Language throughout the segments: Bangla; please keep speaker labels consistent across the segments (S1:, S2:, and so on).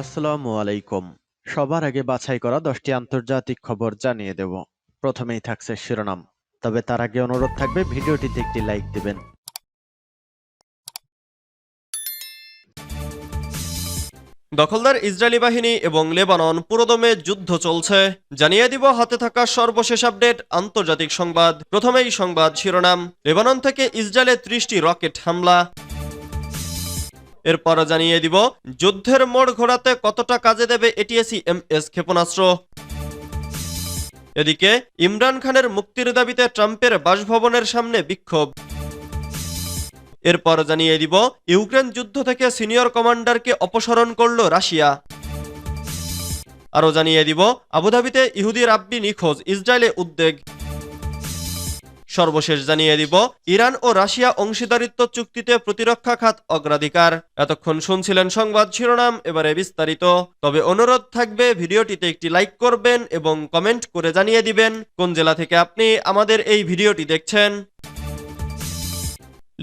S1: আসসালামু আলাইকুম। সবার আগে বাছাই করা দশটি আন্তর্জাতিক খবর জানিয়ে দেব। প্রথমেই থাকছে শিরোনাম। তবে তার আগে অনুরোধ থাকবে, ভিডিওটিতে একটি লাইক দিবেন।
S2: দখলদার ইসরায়েলি বাহিনী এবং লেবানন পুরোদমে যুদ্ধ চলছে। জানিয়ে দিব, হাতে থাকা সর্বশেষ আপডেট, আন্তর্জাতিক সংবাদ। প্রথমেই সংবাদ শিরোনাম। লেবানন থেকে ইসরায়েলে ত্রিশটি রকেট হামলা। এরপর জানিয়ে দিব, যুদ্ধের মোড় ঘোরাতে কতটা কাজে দেবে এটিএসি এম এস ক্ষেপণাস্ত্র? এদিকে, ইমরান খানের মুক্তির দাবিতে ট্রাম্পের বাসভবনের সামনে বিক্ষোভ। এরপর জানিয়ে দিব, ইউক্রেন যুদ্ধ থেকে সিনিয়র কমান্ডারকে অপসারণ করল রাশিয়া। আরও জানিয়ে দিব, আবুধাবিতে ইহুদি রাব্বি নিখোঁজ, ইসরায়েলে উদ্বেগ। সর্বশেষ জানিয়ে দিব, ইরান ও রাশিয়া অংশীদারিত্ব চুক্তিতে প্রতিরক্ষা খাত অগ্রাধিকার। এতক্ষণ শুনছিলেন সংবাদ শিরোনাম, এবারে বিস্তারিত। তবে অনুরোধ থাকবে, ভিডিওটিতে একটি লাইক করবেন এবং কমেন্ট করে জানিয়ে দিবেন, কোন জেলা থেকে আপনি আমাদের এই ভিডিওটি দেখছেন।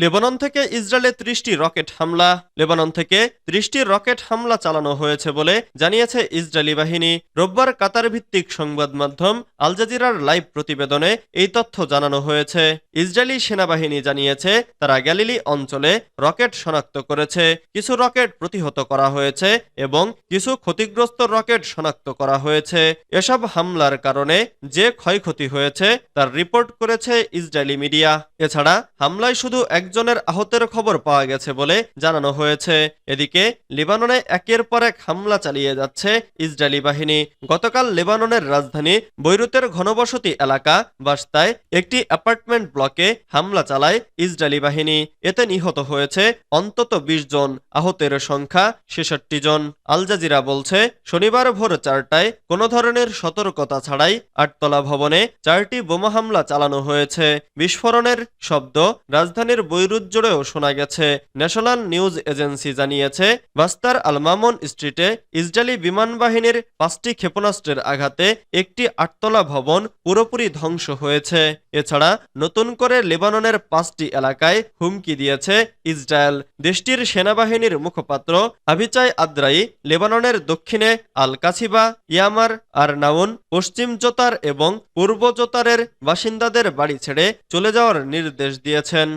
S2: লেবানন থেকে ইসরায়েলে ত্রিশটি রকেট হামলা। লেবানন থেকে ত্রিশটি রকেট হামলা চালানো হয়েছে বলে জানিয়েছে ইসরায়েলি বাহিনী। রোববার কাতার ভিত্তিক সংবাদ মাধ্যম আল জাজিরার লাইভ প্রতিবেদনে এই তথ্য জানানো হয়েছে। ইসরায়েলি সেনাবাহিনী জানিয়েছে, তারা গ্যালিলি অঞ্চলে রকেট শনাক্ত করেছে। কিছু রকেট প্রতিহত করা হয়েছে এবং কিছু ক্ষতিগ্রস্ত রকেট শনাক্ত করা হয়েছে। এসব হামলার কারণে যে ক্ষয়ক্ষতি হয়েছে, তার রিপোর্ট করেছে ইসরায়েলি মিডিয়া। এছাড়া হামলায় শুধু একজনের আহতের খবর পাওয়া গেছে বলে জানানো হয়েছে। এদিকে লেবাননে একের পর এক হামলা চালিয়ে যাচ্ছে ইসরায়েলি বাহিনী। গতকাল লেবাননের রাজধানী বৈরুতের ঘনবসতি এলাকা বাস্তায় একটি অ্যাপার্টমেন্ট ব্লকে হামলা চালায় ইসরায়েলি বাহিনী। এতে নিহত হয়েছে অন্তত ২০ জন, আহতের সংখ্যা ছেষট্টি জন। আল জাজিরা বলছে, শনিবার ভোর চারটায় কোনো ধরনের সতর্কতা ছাড়াই আটতলা ভবনে চারটি বোমা হামলা চালানো হয়েছে। বিস্ফোরণের শব্দ রাজধানীর বৈরুত জুড়েও শোনা গেছে। ন্যাশনাল নিউজ এজেন্সি জানিয়েছে, বাস্তার আল মামুন স্ট্রিটে ইসরায়েলি বিমান বাহিনীর পাঁচটি ক্ষেপণাস্ত্রের আঘাতে একটি আটতলা ভবন পুরোপুরি ধ্বংস হয়েছে। এছাড়া নতুন করে লেবাননের পাঁচটি এলাকায় হুমকি দিয়েছে ইসরায়েল। দেশটির সেনাবাহিনীর মুখপাত্র আভিচাই আদ্রাই লেবাননের দক্ষিণে আল কাছিবা ইয়ামার আর নাউন পশ্চিম জোতার এবং পূর্ব জোতারের বাসিন্দাদের বাড়ি ছেড়ে চলে যাওয়ার নির্দেশ দিয়েছেন।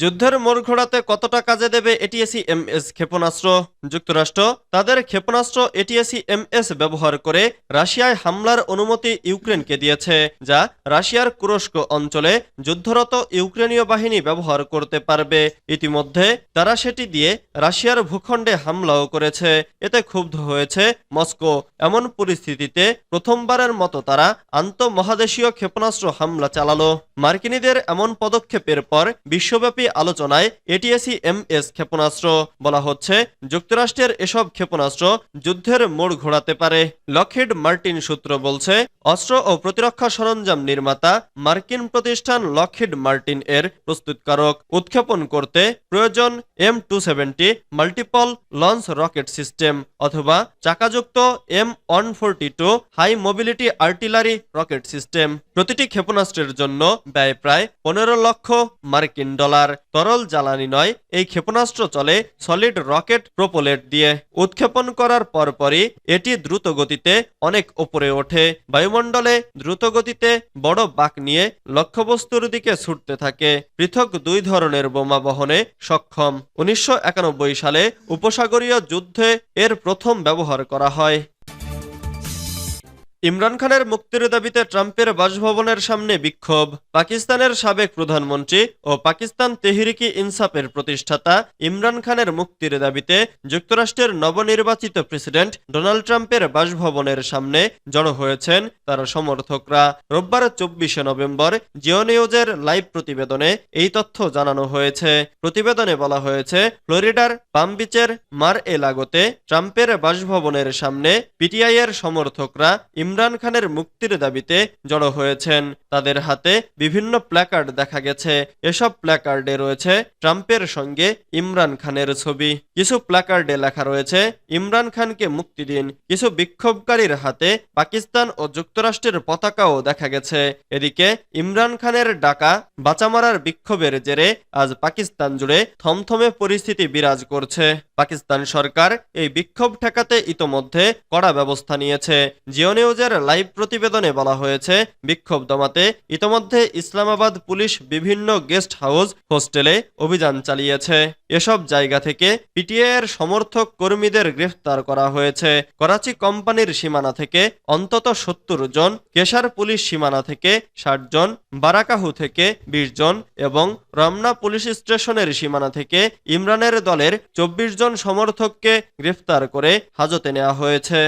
S2: যুদ্ধের মোড় ঘোরাতে কতটা কাজে দেবে এটিএসি এমএস ক্ষেপণাস্ত্র? যুক্তরাষ্ট্র, তাদের ক্ষেপণাস্ত্র এটিএসি এমএস ব্যবহার করে রাশিয়ায় হামলার অনুমতি ইউক্রেনকে দিয়েছে, যা রাশিয়ার কুরস্ক অঞ্চলে যুদ্ধরত ইউক্রেনীয় বাহিনী ব্যবহার করতে পারবে। ইতিমধ্যে তারা সেটি দিয়ে রাশিয়ার ভূখণ্ডে হামলাও করেছে। এতে ক্ষুব্ধ হয়েছে মস্কো। এমন পরিস্থিতিতে প্রথমবারের মতো তারা আন্তঃমহাদেশীয় ক্ষেপণাস্ত্র হামলা চালালো। মার্কিনীদের এমন পদক্ষেপের পর বিশ্বব্যাপী আলোচনায় এটিএসি এমএস ক্ষেপণাস্ত্র বলা হচ্ছে, যুক্তরাষ্ট্রের এসব ক্ষেপণাস্ত্র যুদ্ধের মোড় ঘোরাতে পারে। লকহিড মার্টিন সূত্র বলছে, অস্ত্র ও প্রতিরক্ষা সরঞ্জাম নির্মাতা মার্কিন প্রতিষ্ঠান লকহিড মার্টিন এর প্রস্তুতকারক। উৎক্ষেপণ করতে প্রয়োজন M two seventy multiple launch rocket system অথবা চাকাযুক্ত M one forty two high mobility artillery rocket system. প্রতিটি ক্ষেপণাস্ত্রের জন্য ব্যয় প্রায় পনেরো লক্ষ মার্কিন ডলার। তরল জ্বালানি নয়, এই ক্ষেপণাস্ত্র চলে সলিড রকেট প্রোপোলেট দিয়ে। উৎক্ষেপণ করার পরপরই এটি দ্রুত গতিতে অনেক ওপরে ওঠে। বায়ুমণ্ডলে দ্রুত গতিতে বড় বাঁক নিয়ে লক্ষ্যবস্তুর দিকে ছুটতে থাকে। পৃথক দুই ধরনের বোমা বহনে সক্ষম। উনিশশো একানব্বই সালে উপসাগরীয় যুদ্ধে এর প্রথম ব্যবহার করা হয়। ইমরান খানের মুক্তির দাবিতে ট্রাম্পের বাসভবনের সামনে বিক্ষোভ। পাকিস্তানের সাবেক প্রধানমন্ত্রী ও পাকিস্তান তেহরিকি ইনসাফের প্রতিষ্ঠাতা ইমরান খানের মুক্তির দাবিতে যুক্তরাষ্ট্রের নবনির্বাচিত প্রেসিডেন্ট ডোনাল্ড ট্রাম্পের বাসভবনের সামনে জড়ো হয়েছেন তার সমর্থকরা। রোববার চব্বিশে নভেম্বর জিও নিউজের লাইভ প্রতিবেদনে এই তথ্য জানানো হয়েছে। প্রতিবেদনে বলা হয়েছে, ফ্লোরিডার পাম বিচের মার এ লাগোতে ট্রাম্পের বাসভবনের সামনে পিটিআই এর সমর্থকরা ইমরান খানের মুক্তির দাবিতে জড়ো হয়েছেন। তাদের হাতে বিভিন্ন প্ল্যাকার্ড দেখা গেছে। এসব প্ল্যাকার্ডে রয়েছে ট্রাম্পের সঙ্গে ইমরান খানের ছবি। কিছু প্ল্যাকার্ডে লেখা রয়েছে, ইমরান খানকে মুক্তি দিন। কিছু বিক্ষোভকারীর হাতে পাকিস্তান ও যুক্তরাষ্ট্রের পতাকাও দেখা গেছে। এদিকে ইমরান খানের ডাকা বাঁচামারার বিক্ষোভের জেরে আজ পাকিস্তান জুড়ে থমথমে পরিস্থিতি বিরাজ করছে। পাকিস্তান সরকার এই বিক্ষোভ ঠেকাতে ইতোমধ্যে কড়া ব্যবস্থা নিয়েছে। জিও নিউজের লাইভ প্রতিবেদনে বলা হয়েছে, বিক্ষোভ দমাতে ইতোমধ্যে ইসলামাবাদ পুলিশ বিভিন্ন গেস্ট হাউস, হোস্টেলে অভিযান চালিয়েছে। এসব জায়গা থেকে পিটিআই এর সমর্থক কর্মীদের গ্রেফতার করা হয়েছে। করাচি কোম্পানির সীমানা থেকে অন্তত সত্তর জন, কেশার পুলিশ সীমানা থেকে ষাট জন, বারাকাহু থেকে বিশ জন এবং রমনা পুলিশ স্টেশনের সীমানা থেকে ইমরানের দলের চব্বিশ জন সমর্থককে গ্রেফতার করে হাজতে নেওয়া হয়েছে।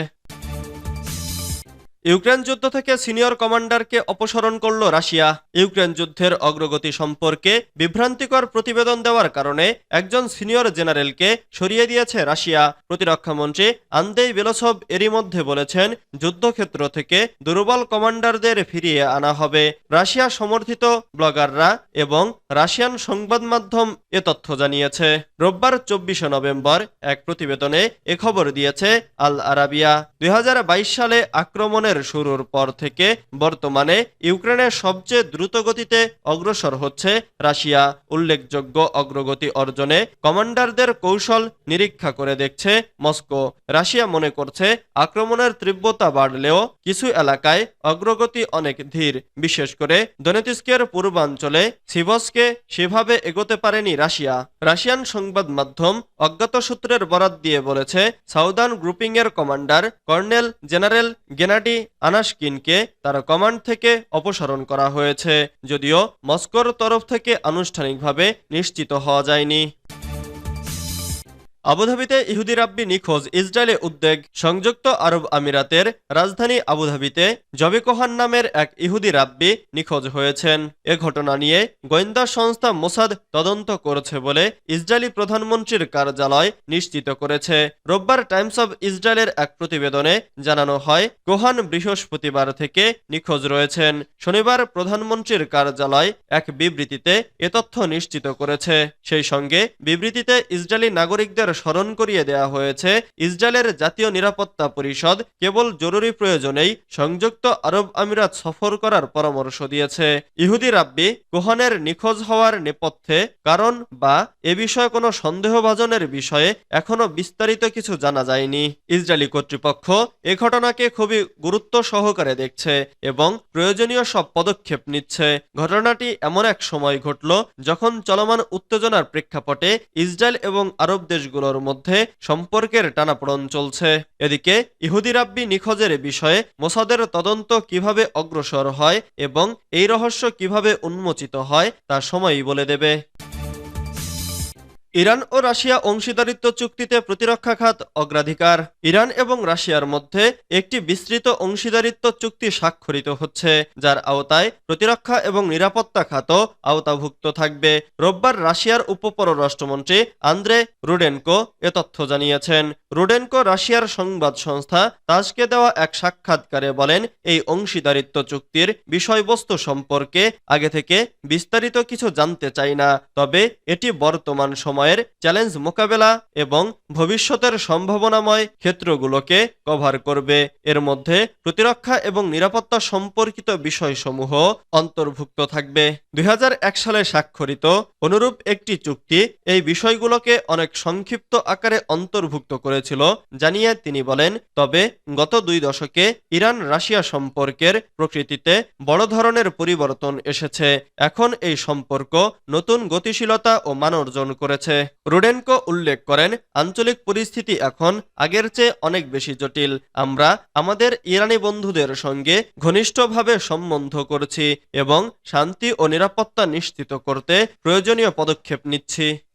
S2: ইউক্রেন যুদ্ধ থেকে সিনিয়র কমান্ডারকে অপসারণ করল রাশিয়া। ইউক্রেন যুদ্ধের অগ্রগতি সম্পর্কে বিভ্রান্তিকর প্রতিবেদন দেওয়ার কারণে একজন সিনিয়র জেনারেলকে সরিয়ে দিয়েছে রাশিয়া। প্রতিরক্ষামন্ত্রী আন্দেই বেলসভ এরই মধ্যে বলেছেন, যুদ্ধক্ষেত্র থেকে দুর্বল কমান্ডারদের ফিরিয়ে আনা হবে। রাশিয়া সমর্থিত ব্লগাররা এবং রাশিয়ান সংবাদ মাধ্যম এ তথ্য জানিয়েছে। রোববার চব্বিশে নভেম্বর এক প্রতিবেদনে এ খবর দিয়েছে আল আরাবিয়া। দুই হাজার বাইশ সালে আক্রমণের শুরুর পর থেকে বর্তমানে ইউক্রেনের সবচেয়ে দ্রুত গতিতে অগ্রসর হচ্ছে রাশিয়া। উল্লেখযোগ্য অগ্রগতি অর্জনে কমান্ডারদের কৌশল নিরীক্ষা করে দেখছে মস্কো। রাশিয়া মনে করছে আক্রমণের তীব্রতা বাড়লেও কিছু এলাকায় অগ্রগতি অনেক ধীর। বিশেষ করে দনেতিস্কের পূর্বাঞ্চলে সিভসকে সেভাবে এগোতে পারেনি রাশিয়া। রাশিয়ান সংবাদ মাধ্যম অজ্ঞাত সূত্রের বরাত দিয়ে বলেছে, সাউদার্ন গ্রুপিং এর কমান্ডার কর্নেল জেনারেল গেনাডি আনাসকিনকে তার কমান্ড থেকে অপসারণ করা হয়েছে, যদিও মস্কোর তরফ থেকে আনুষ্ঠানিকভাবে নিশ্চিত হওয়া যায়নি। আবুধাবিতে ইহুদি রাব্বি নিখোঁজ ইসরায়েলে উদ্বেগ সংযুক্ত আরব আমিরাতের রাজধানী আবুধাবিতে জবে কোহান নামের এক ইহুদি রাব্বি নিখোঁজ হয়েছেন। এ ঘটনা নিয়ে গোয়েন্দা সংস্থা মোসাদ তদন্ত করেছে বলে ইসরায়েলি প্রধানমন্ত্রীর কার্যালয় নিশ্চিত করেছে। রোববার টাইমস অব ইসরায়েলের এক প্রতিবেদনে জানানো হয় কোহান বৃহস্পতিবার থেকে নিখোঁজ রয়েছেন। শনিবার প্রধানমন্ত্রীর কার্যালয় এক বিবৃতিতে এ তথ্য নিশ্চিত করেছে। সেই সঙ্গে বিবৃতিতে ইসরায়েলি নাগরিকদের স্মরণ করিয়ে দেওয়া হয়েছে, ইসরায়েলের জাতীয় নিরাপত্তা পরিষদ কেবল জরুরি প্রয়োজনেই সংযুক্ত আরব আমিরাত সফর করার পরামর্শ দিয়েছে। ইহুদি রাব্বি কোহানের নিখোঁজ হওয়ার নেপথ্যে কারণ বা এ বিষয়ে কোনো সন্দেহভাজনের বিষয়ে এখনও বিস্তারিত কিছু জানা যায়নি। ইসরায়েলি কর্তৃপক্ষ এ ঘটনাকে খুবই গুরুত্ব সহকারে দেখছে এবং প্রয়োজনীয় সব পদক্ষেপ নিচ্ছে। ঘটনাটি এমন এক সময় ঘটল যখন চলমান উত্তেজনার প্রেক্ষাপটে ইসরায়েল এবং আরব দেশগুলোর মধ্যে সম্পর্কের টানাপোড়ন চলছে। এদিকে ইহুদি রাব্বি নিখোঁজের বিষয়ে মোসাদের তদন্ত কীভাবে অগ্রসর হয় এবং এই রহস্য কীভাবে উন্মোচিত হয় তা সময়ই বলে দেবে। ইরান ও রাশিয়া অংশীদারিত্ব চুক্তিতে প্রতিরক্ষা খাত অগ্রাধিকার। ইরান এবং রাশিয়ার মধ্যে একটি বিস্তৃত অংশীদারিত্ব চুক্তি স্বাক্ষরিত হচ্ছে, যার আওতায় প্রতিরক্ষা এবং নিরাপত্তা খাত আওতাভুক্ত থাকবে। রোববার রাশিয়ার উপপররাষ্ট্রমন্ত্রী আন্দ্রে রুডেনকো এ তথ্য জানিয়েছেন। রুডেনকো রাশিয়ার সংবাদ সংস্থা তাজকে দেওয়া এক সাক্ষাৎকারে বলেন, এই অংশীদারিত্ব চুক্তির বিষয়বস্তু সম্পর্কে আগে থেকে বিস্তারিত কিছু জানতে চাই না, তবে এটি বর্তমান সময়ের চ্যালেঞ্জ মোকাবেলা এবং ভবিষ্যতের সম্ভাবনাময় ক্ষেত্রগুলোকে কভার করবে। এর মধ্যে প্রতিরক্ষা এবং নিরাপত্তা সম্পর্কিত বিষয়সমূহ অন্তর্ভুক্ত থাকবে। দুই হাজার এক সালে স্বাক্ষরিত অনুরূপ একটি চুক্তি এই বিষয়গুলোকে অনেক সংক্ষিপ্ত আকারে অন্তর্ভুক্ত করেছিল জানিয়ে তিনি বলেন, তবে গত দুই দশকে ইরান রাশিয়া সম্পর্কের প্রকৃতিতে বড় ধরনের পরিবর্তন এসেছে। এখন এই সম্পর্ক নতুন গতিশীলতা ও মান অর্জন করেছে রুডেনকো উল্লেখ করেন, আঞ্চলিক পরিস্থিতি এখন আগের চেয়ে অনেক বেশি জটিল। আমরা আমাদের ইরানি বন্ধুদের সঙ্গে ঘনিষ্ঠভাবে সম্বন্ধ করছি এবং শান্তি ও নিরাপত্তা নিশ্চিত করতে প্রয়োজনীয় পদক্ষেপ নিচ্ছি।